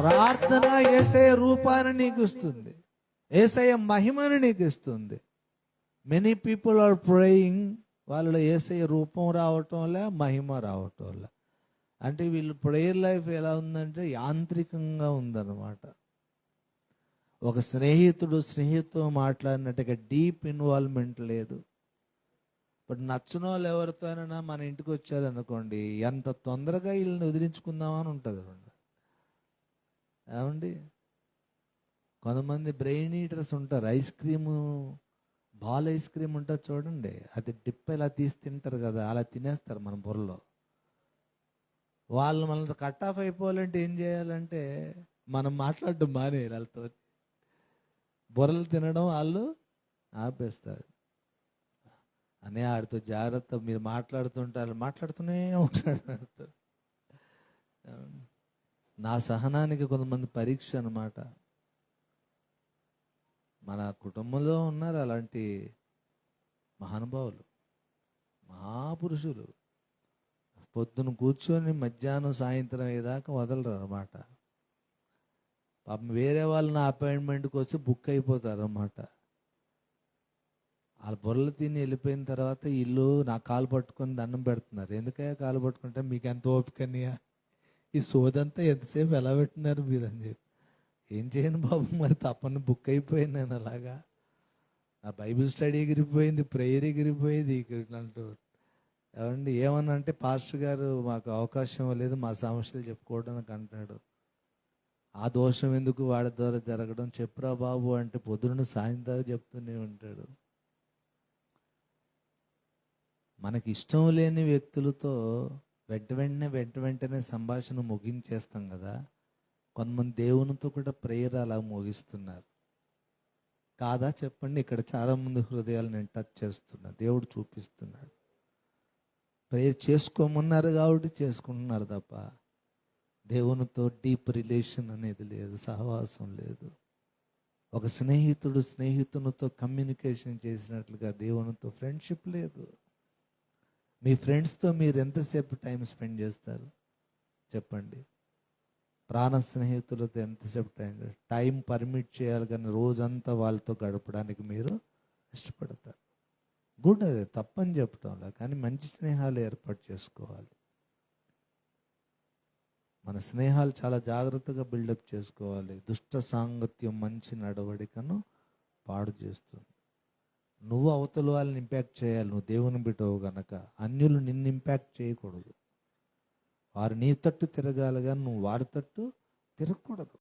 ప్రార్థన ఏసయ రూపాన్ని నీకు ఇస్తుంది. ఏసయ మహిమను నీకు ఇస్తుంది. మెనీ పీపుల్ ఆర్ ప్రేయింగ్ వాళ్ళలో ఏసయ రూపం రావటం మహిమ రావటం వల్ల. అంటే వీళ్ళు ప్రేయర్ లైఫ్ ఎలా ఉందంటే యాంత్రికంగా ఉందన్నమాట. ఒక స్నేహితుడు స్నేహితుతో మాట్లాడినట్టుగా డీప్ ఇన్వాల్వ్మెంట్ లేదు. బట్ నచ్చిన వాళ్ళు ఎవరితోనైనా మన ఇంటికి వచ్చారనుకోండి ఎంత తొందరగా వీళ్ళని వదిలించుకుందామని ఉంటుంది ఏమండి? కొంతమంది బ్రెయిన్ ఈటర్స్ ఉంటారు. Ice cream ball ice cream ఉంటుంది చూడండి. అది డిప్ ఇలా తీసి తింటారు కదా అలా తినేస్తారు మన బుర్రలో. వాళ్ళు మనతో కట్ ఆఫ్ అయిపోవాలంటే ఏం చేయాలంటే మనం మాట్లాడడం మానేయాలి వాళ్ళతో. బుర్రలు తినడం వాళ్ళు ఆపేస్తారు. అనే ఆడితో జాగ్రత్త మీరు మాట్లాడుతుంటారు మాట్లాడుతూనే ఉంటాడు నా సహనానికి కొంతమంది పరీక్ష అన్నమాట. మన కుటుంబంలో ఉన్నారు అలాంటి మహానుభావులు మహాపురుషులు. పొద్దున కూర్చొని మధ్యాహ్నం సాయంత్రం అయ్యేదాకా వదలరు అనమాట పాపం వేరే వాళ్ళు నా అపాయింట్మెంట్కి వచ్చి బుక్ అయిపోతారు అన్నమాట. వాళ్ళ బుర్రలు తిని వెళ్ళిపోయిన తర్వాత ఇల్లు నా కాలు పట్టుకొని దండం పెడుతున్నారు. ఎందుకయ్యా కాలు పట్టుకుంటే మీకు ఎంత ఓపికనియా ఈ సోదంతా ఎంతసేపు ఎలా పెట్టినారు మీరు అని చెప్పి ఏం చేయను బాబు మరి తప్పని బుక్ అయిపోయింది నేను అలాగా. నా బైబిల్ స్టడీ ఎగిరిపోయింది ప్రేయర్ ఎగిరిపోయింది ఇక్కడ అంటూ. ఏమండి ఏమన్నా అంటే పాస్టర్ గారు మాకు అవకాశం లేదు మా సమస్యలు చెప్పుకోవడానికి అంటున్నాడు. ఆ దోషం ఎందుకు వాడి ద్వారా జరగడం? చెప్పురా బాబు అంటే పొద్దున్న సాయంత్రం చెప్తూనే ఉంటాడు. మనకి ఇష్టం లేని వ్యక్తులతో వెంట వెంటనే వెంట వెంటనే సంభాషణ ముగించేస్తాం కదా. కొంతమంది దేవునితో కూడా ప్రేయర్ అలా ముగిస్తున్నారు. కాదా చెప్పండి ఇక్కడ చాలామంది హృదయాలు నేను టచ్ చేస్తున్నా. దేవుడు చూపిస్తున్నాడు. ప్రేయర్ చేసుకోమన్నారు కాబట్టి చేసుకుంటున్నారు తప్ప దేవునితో డీప్ రిలేషన్ అనేది లేదు సహవాసం లేదు. ఒక స్నేహితుడు స్నేహితునితో కమ్యూనికేషన్ చేసినట్లుగా దేవునితో ఫ్రెండ్షిప్ లేదు. మీ ఫ్రెండ్స్తో మీరు ఎంతసేపు టైం స్పెండ్ చేస్తారు? చెప్పండి. ప్రాణ స్నేహితులతో ఎంతసేపు టైం టైం పర్మిట్ చేయాలి కానీ రోజంతా వాళ్ళతో గడపడానికి మీరు ఇష్టపడతారు. గుడ్ అదే తప్పని చెప్పటంలో కానీ మంచి స్నేహాలు ఏర్పాటు చేసుకోవాలి. మన స్నేహాలు చాలా జాగ్రత్తగా బిల్డప్ చేసుకోవాలి. దుష్ట సాంగత్యం మంచి నడవడికను పాడు చేస్తుంది. నువ్వు అవతల వాళ్ళని ఇంపాక్ట్ చేయాలి నువ్వు దేవుని బిడ్డవు గనక. అన్యులు నిన్ను ఇంపాక్ట్ చేయకూడదు. వారు నీ తట్టు తిరగాలి కానీ నువ్వు వారి తట్టు తిరగకూడదు.